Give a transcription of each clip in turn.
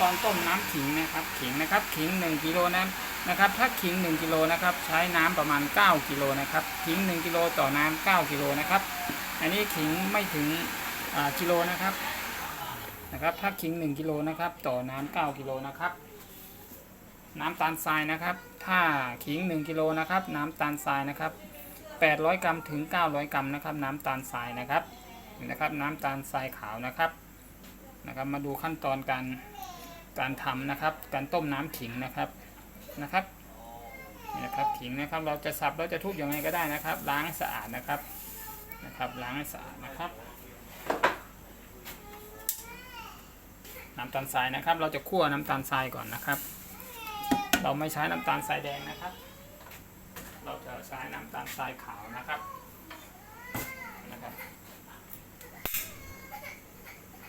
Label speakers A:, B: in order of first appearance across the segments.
A: ตอนต้มน้ำขิงนะครับขิงนะครับขิง1กิโลนั้นนะครับถ้าขิง1กิโลนะครับใช้น้ำประมาณ 9กิโลนะครับขิง1กิโลต่อน้ำ9กิโลนะครับอันนี้ขิงไม่ถึงอ่ากิโลนะครับนะครับถ้าขิง 1กิโลนะครับต่อน้ำ9กิโลนะครับน้ำตาลทรายนะครับ ถ้าขิง 1กิโลนะครับน้ำตาลทรายนะครับ800 กรัมถึง 900 กรัมนะครับน้ำตาลทรายนะครับนี่นะครับน้ำตาลทรายขาวนะครับนะครับมาดูขั้นตอนการ การทำนะครับ การต้มน้ำขิงนะครับนะครับนี่นะครับขิงนะครับ เราจะสับเราจะทุบยังไงก็ได้นะครับ ล้างให้สะอาดนะครับนะครับ ล้างให้สะอาดนะครับน้ำตาลทรายนะครับ เราจะคั่วน้ำตาลทรายก่อนนะครับ เราไม่ใช้น้ำตาลทรายแดงนะครับ เราจะใช้น้ำตาลทรายขาวนะครับนะครับ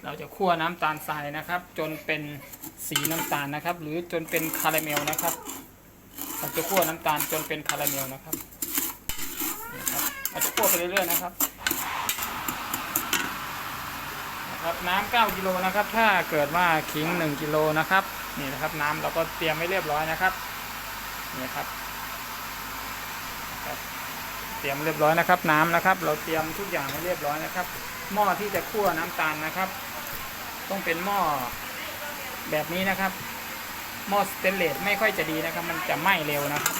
A: เราจะคั่วน้ำตาลทรายนะครับ จนเป็นสีน้ำตาลนะครับ หรือจนเป็นคาราเมลนะครับเราจะคั่วน้ำตาลจนเป็นคาราเมลนะครับนี่ครับเราจะคั่วไปเรื่อยๆนะครับนะครับน้ำ9กิโลนะครับ ถ้าเกิดว่าขิง 1กิโลนะครับนี่นะครับน้ำเราก็เตรียมไว้เรียบร้อยนะครับนี่ครับเตรียมเรียบร้อยนะครับ น้ำนะครับ เราเตรียมทุกอย่างไว้เรียบร้อยนะครับหม้อที่จะคั่วน้ำตาลนะครับ ต้องเป็นหม้อแบบนี้นะครับหม้อสเตนเลสไม่ค่อยจะดีนะครับ มันจะไหม้เร็วนะครับ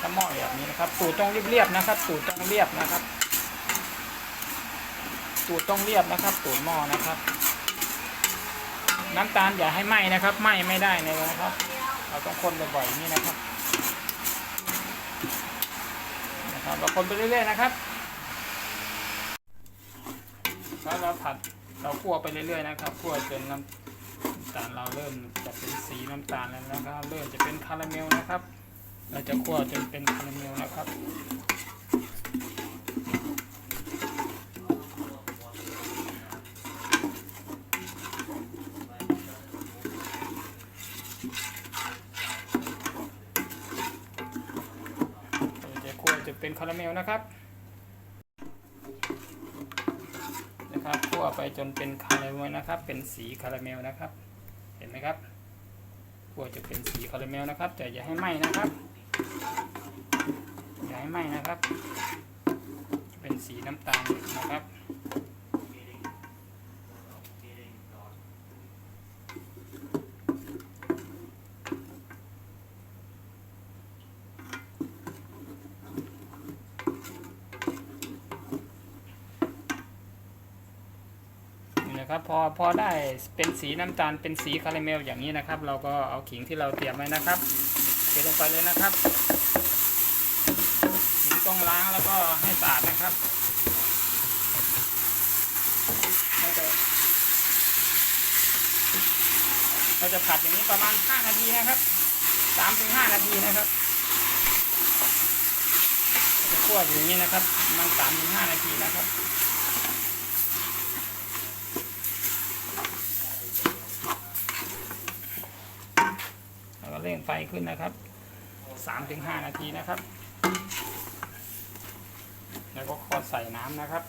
A: ถ้าหม้อแบบนี้นะครับสูตรต้องเรียบๆนะครับสูตรต้องเรียบนะครับสูตรต้องเรียบนะครับสูตรหม้อนะครับ น้ำตาลอย่าให้ไหม้นะครับไหม้ไม่ได้เลยนะครับ เราต้องคนบ่อยๆนี่นะครับนะครับเราคนไปเรื่อยๆนะครับแล้วเราผัด เราคั่วไปเรื่อยๆนะครับคั่วจนน้ำตาลเราเริ่มจะเป็นสีน้ำตาลแล้วนะครับ เริ่มจะเป็นคาราเมลนะครับ เราจะคั่วจนเป็นคาราเมลนะครับจะคั่วจนเป็นคาราเมลนะครับ นะครับคั่ว ไปจนเป็นคาราเมลนะครับ เป็นสีคาราเมลนะครับ เห็นไหมครับคั่วจะเป็นสีคาราเมลนะครับ แต่อย่าให้ไหม้นะครับ อย่าให้ไหม้นะครับ เป็นสีน้ำตาลนะครับ นะครับพอพอได้เป็นสีน้ำตาลเป็นสีคาราเมลอย่างนี้นะครับ เราก็เอาขิงที่เราเตรียมไว้นะครับเทลงไปเลยนะครับขิงต้องล้างแล้วก็ให้สะอาดนะครับเราจะเราจะผัดอย่างนี้ประมาณ 5 นาทีนะครับ3-5นาทีนะครับจะคั่วอยู่อย่างนี้นะครับ มัน3-5นาทีนะครับ แล้วก็ เร่งไฟขึ้นนะครับ3-5นาทีนะครับ แล้วก็คอใส่น้ำนะครับ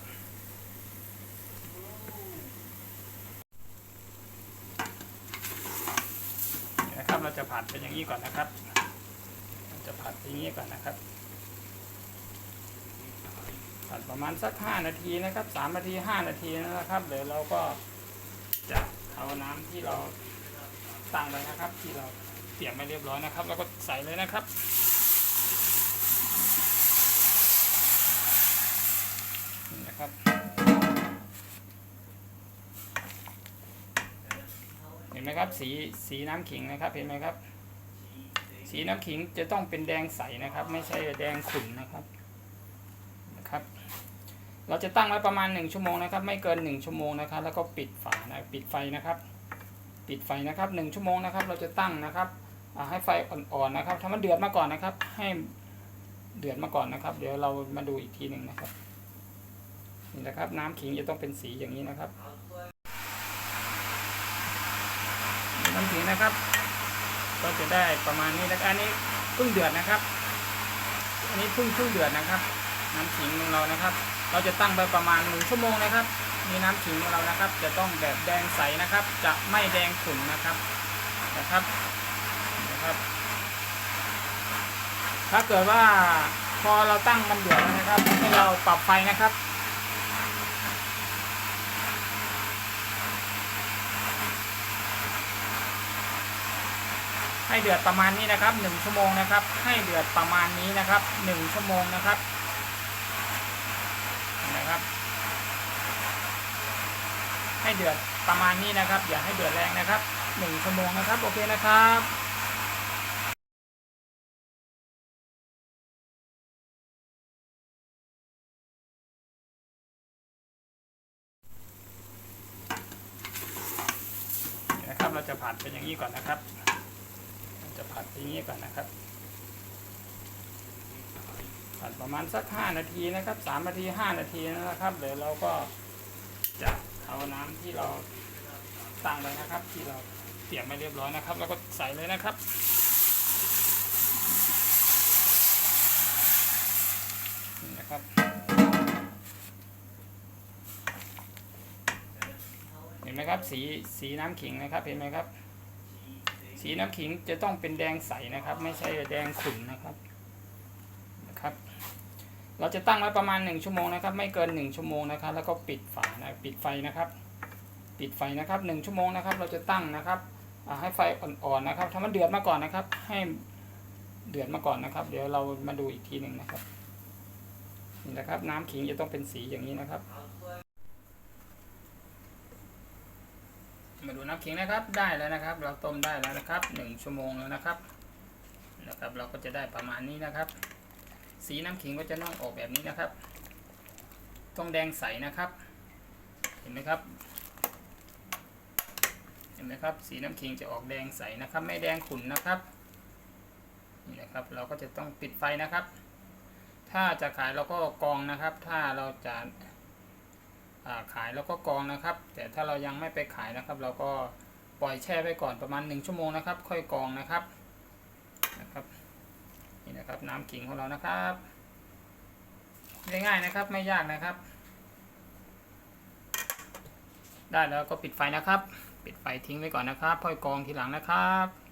A: นะครับเราจะผัดเป็นอย่างนี้ก่อนนะครับ จะผัดอย่างนี้ก่อนนะครับ ผัดประมาณสัก5นาทีนะครับ3นาที5นาทีนะครับ เดี๋ยวเราก็จะเอาน้ำที่เราตั้งไว้นะครับที่เรา เตรียมไว้เรียบร้อยนะครับ แล้วก็ใส่เลยนะครับ นี่นะครับ เห็นไหมครับ สีสีน้ำขิงนะครับ เห็นไหมครับ สีน้ำขิงจะต้องเป็นแดงใสนะครับ ไม่ใช่แดงขุ่นนะครับ นะครับ เราจะตั้งไว้ประมาณ1ชั่วโมงนะครับ ไม่เกิน1ชั่วโมงนะครับ แล้วก็ปิดฝานะ ปิดไฟนะครับปิดไฟนะครับ1ชั่วโมงนะครับ เราจะตั้งนะครับ ให้ไฟอ่อนๆนะครับ ถ้ามันเดือดมาก่อนนะครับ ให้เดือดมาก่อนนะครับ เดี๋ยวเรามาดูอีกทีหนึ่งนะครับนี่นะครับ น้ำขิงจะต้องเป็นสีอย่างนี้นะครับน้ำขิงนะครับ ก็จะได้ประมาณนี้นะครับอันนี้เพิ่งเดือดนะครับ อันนี้เพิ่งเพิ่งเดือดนะครับ น้ำขิงของเรานะครับ เราจะตั้งไปประมาณหนึ่งชั่วโมงนะครับนี่น้ำขิงของเรานะครับ จะต้องแบบแดงใสนะครับ จะไม่แดงขุ่นนะครับนะครับ นะครับ ถ้าเกิดว่าพอเราตั้งมันเดือดนะครับ ให้เราปรับไฟนะครับให้เดือดประมาณนี้นะครับหนึ่งชั่วโมงนะครับ ให้เดือดประมาณนี้นะครับหนึ่งชั่วโมงนะครับนะครับ ให้เดือดประมาณนี้นะครับ อย่าให้เดือดแรงนะครับหนึ่งชั่วโมงนะครับโอเคนะครับ นะครับเราจะ ผัดเป็นอย่างนี้ก่อนนะครับ จะผัดอย่างนี้ก่อนนะครับ ผัดประมาณสักห้านาทีนะครับสามนาทีห้านาทีนะครับเดี๋ยวเราก็จะเอาน้ำที่เราตั้งไว้นะครับ ที่เราเตรียมไว้เรียบร้อยนะครับ แล้วก็ใส่เลยนะครับนี่นะครับ เห็น ไหมครับ สีสีน้ำขิงนะครับเห็นไหมครับ สีน้ำขิงจะต้องเป็นแดงใสนะครับ ไม่ใช่แดงขุ่นนะครับนะครับ เราจะตั้งไว้ประมาณหนึ่งชั่วโมงนะครับ ไม่เกินหนึ่งชั่วโมงนะครับ แล้วก็ปิดฝานะปิดไฟนะครับ ปิดไฟนะครับหนึ่งชั่วโมงนะครับ เราจะตั้งนะครับให้ไฟอ่อนๆนะครับถ้ามันเดือดมาก่อนนะครับ ให้เดือดมาก่อนนะครับ เดี๋ยวเรามาดูอีกทีหนึ่งนะครับนี่นะครับ น้ำขิงจะต้องเป็นสีอย่างนี้นะครับ มาดูน้ำขิงนะครับ ได้แล้วนะครับ เราต้มได้แล้วนะครับหนึ่งชั่วโมงแล้วนะครับ นะครับ เราก็จะได้ประมาณนี้นะครับ สีน้ำขิงก็จะน้องออกแบบนี้นะครับต้องแดงใสนะครับ เห็นไหมครับ เห็นไหมครับ สีน้ำขิงจะออกแดงใสนะครับ ไม่แดงขุ่นนะครับนี่นะครับ เราก็จะต้องปิดไฟนะครับ ถ้าจะขายเราก็กองนะครับ ถ้าเราจะ ขายแล้วก็กองนะครับ แต่ถ้าเรายังไม่ไปขายนะครับ เราก็ปล่อยแช่ไว้ก่อนประมาณ 1 ชั่วโมงนะครับ ค่อยกองนะครับนะครับนี่นะครับน้ำขิงของเรานะครับง่ายๆนะครับไม่ยากนะครับ ได้แล้วก็ปิดไฟนะครับ ปิดไฟทิ้งไว้ก่อนนะครับค่อยกองทีหลังนะครับ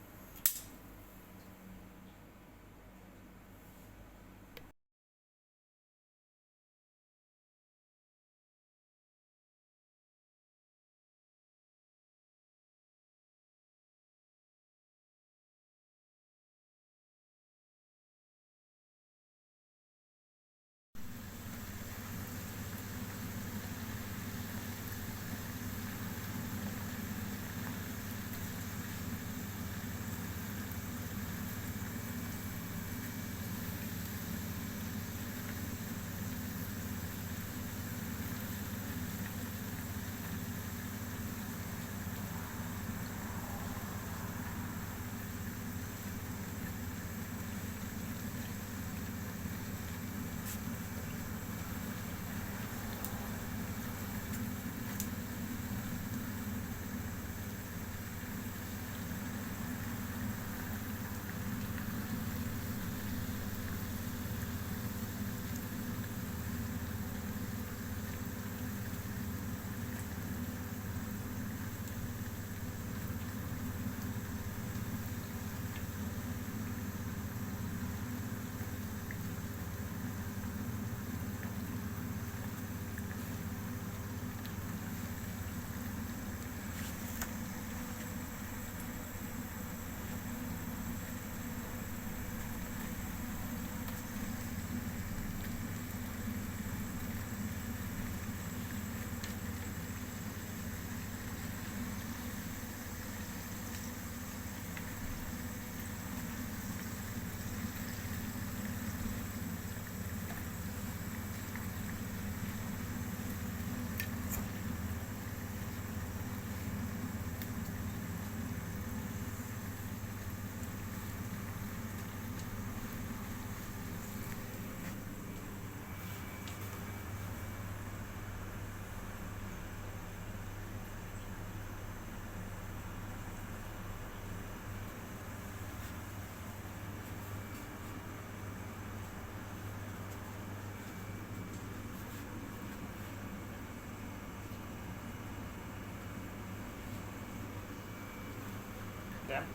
A: ม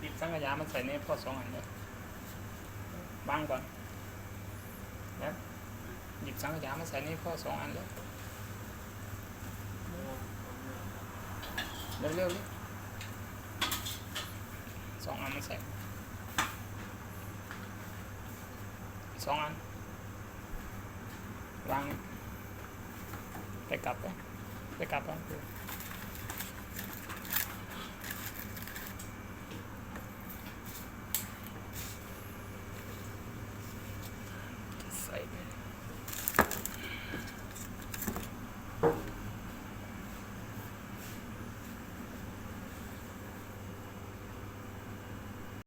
A: หยิบสังขยามาใส่ในพ่อสองอันเลยบังก่อนแล้วหยิบสังขยามาใส่ในพ่อสองอันเลยเร็วๆเลยสองอันมาใส่สองอันวางไปกลับไปไปกลับไป